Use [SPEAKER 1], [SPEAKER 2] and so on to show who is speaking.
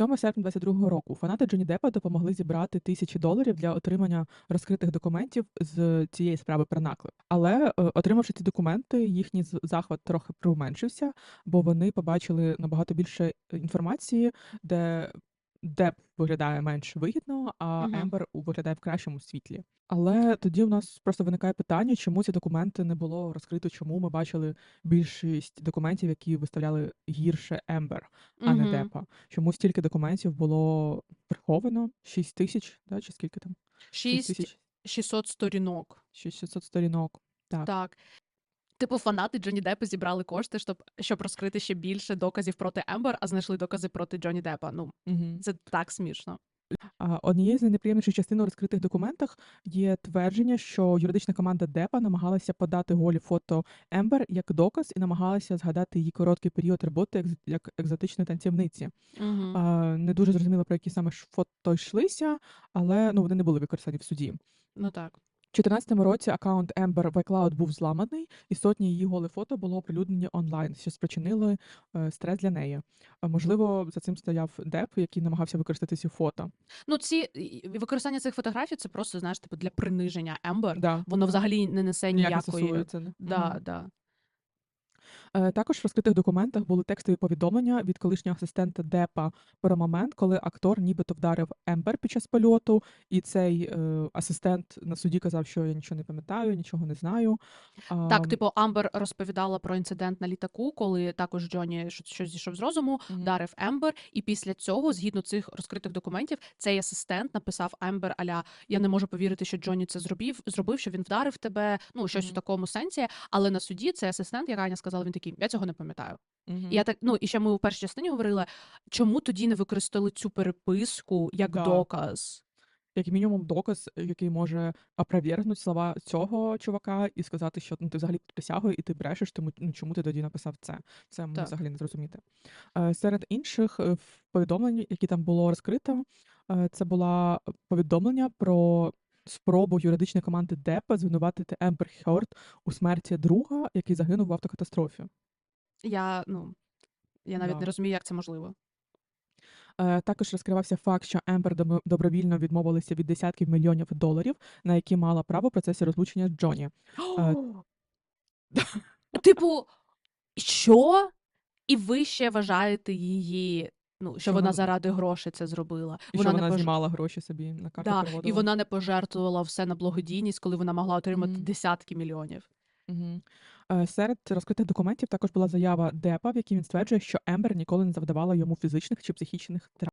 [SPEAKER 1] 7 серпня 22 року фанати Джоні Деппа допомогли зібрати тисячі доларів для отримання розкритих документів з цієї справи про наклеп. Але е, отримавши ці документи, їхній захват трохи применшився, бо вони побачили набагато більше інформації, де Депп виглядає менш вигідно, а
[SPEAKER 2] Мгм.
[SPEAKER 1] Ембер у- виглядає в кращому світлі. Але тоді в нас просто виникає питання, чому ці документи не було розкрито, чому ми бачили більшість документів, які виставляли гірше Ембер, а не
[SPEAKER 2] Мгм.
[SPEAKER 1] Деппа. Чому стільки документів було приховано? 6 тисяч, да, чи скільки там? 6
[SPEAKER 2] 6
[SPEAKER 1] тисяч
[SPEAKER 2] 600 сторінок.
[SPEAKER 1] 600 сторінок. Так.
[SPEAKER 2] Так. Типу, фанати Джонні Деппа зібрали кошти, щоб, щоб розкрити ще більше доказів проти Ембер, а знайшли докази проти Джонні Деппа. Ну,
[SPEAKER 1] Угу.
[SPEAKER 2] це так смішно.
[SPEAKER 1] Однією з найнеприємніших частин у розкритих документах є твердження, що юридична команда Депа намагалася подати голі фото Ембер як доказ і намагалася згадати її короткий період роботи як, як екзотичної танцівниці.
[SPEAKER 2] Угу.
[SPEAKER 1] Не дуже зрозуміло, про які саме фото йшлися, але ну, вони не були використані в суді.
[SPEAKER 2] Ну так.
[SPEAKER 1] У 2014 році аккаунт Ember в iCloud був зламаний, і сотні її голе фото було оприлюднені онлайн, що спричинили е, стрес для неї. Можливо, за цим стояв Деп, який намагався використати ці фото.
[SPEAKER 2] Ну, ці використання цих фотографій це просто, знаєш, типу для приниження Ембер.
[SPEAKER 1] Да.
[SPEAKER 2] Воно взагалі не несе
[SPEAKER 1] Ніяк
[SPEAKER 2] ніякої.
[SPEAKER 1] не?
[SPEAKER 2] Да, да.
[SPEAKER 1] Е, Також в розкритих документах були текстові повідомлення від колишнього асистента Депа про момент, коли актор нібито вдарив Ембер під час польоту, і цей е, асистент на суді казав, що я нічого не пам'ятаю, нічого не знаю.
[SPEAKER 2] Так, типу, Амбер розповідала про інцидент на літаку, коли також Джонні щось зійшов з розуму, вдарив Ембер, і після цього, згідно цих розкритих документів, цей асистент написав Ембер Аля: Я не можу повірити, що Джонні це зробив, зробив, що він вдарив тебе. Ну щось
[SPEAKER 1] Мгм.
[SPEAKER 2] у такому сенсі. Але на суді цей асистент, як Аня сказала, він такий, я цього не пам'ятаю.
[SPEAKER 1] мгм.
[SPEAKER 2] І я так, ну і ще ми у першій частині говорили, чому тоді не використали цю переписку як
[SPEAKER 1] Да.
[SPEAKER 2] доказ?
[SPEAKER 1] як мінімум доказ, який може опровергнути слова цього чувака і сказати, що ну, ти взагалі присягою і ти брешеш, тому ну, чому ти тоді написав це? Це
[SPEAKER 2] Так.
[SPEAKER 1] взагалі не зрозуміти. Е, Серед інших е, повідомлень, які там було розкрито, е, це було повідомлення про спробу юридичної команди Депа звинуватити Ембер Хьорд у смерті друга, який загинув в автокатастрофі.
[SPEAKER 2] Я ну я навіть
[SPEAKER 1] Да.
[SPEAKER 2] не розумію, як це можливо.
[SPEAKER 1] Е, Також розкривався факт, що Ембер добровільно відмовилися від десятків мільйонів доларів, на які мала право в процесі розлучення з Джоні. Е,
[SPEAKER 2] Типу, що? І ви ще вважаєте її, ну, що
[SPEAKER 1] Що
[SPEAKER 2] вона
[SPEAKER 1] вона-
[SPEAKER 2] заради грошей це зробила.
[SPEAKER 1] І що вона
[SPEAKER 2] не пож-
[SPEAKER 1] знімала гроші собі на карту
[SPEAKER 2] да, і вона не пожертвувала все на благодійність, коли вона могла отримати
[SPEAKER 1] Мгм.
[SPEAKER 2] десятки мільйонів.
[SPEAKER 1] Е, Серед розкритих документів також була заява Депа, в якій він стверджує, що Ембер ніколи не завдавала йому фізичних чи психічних травм.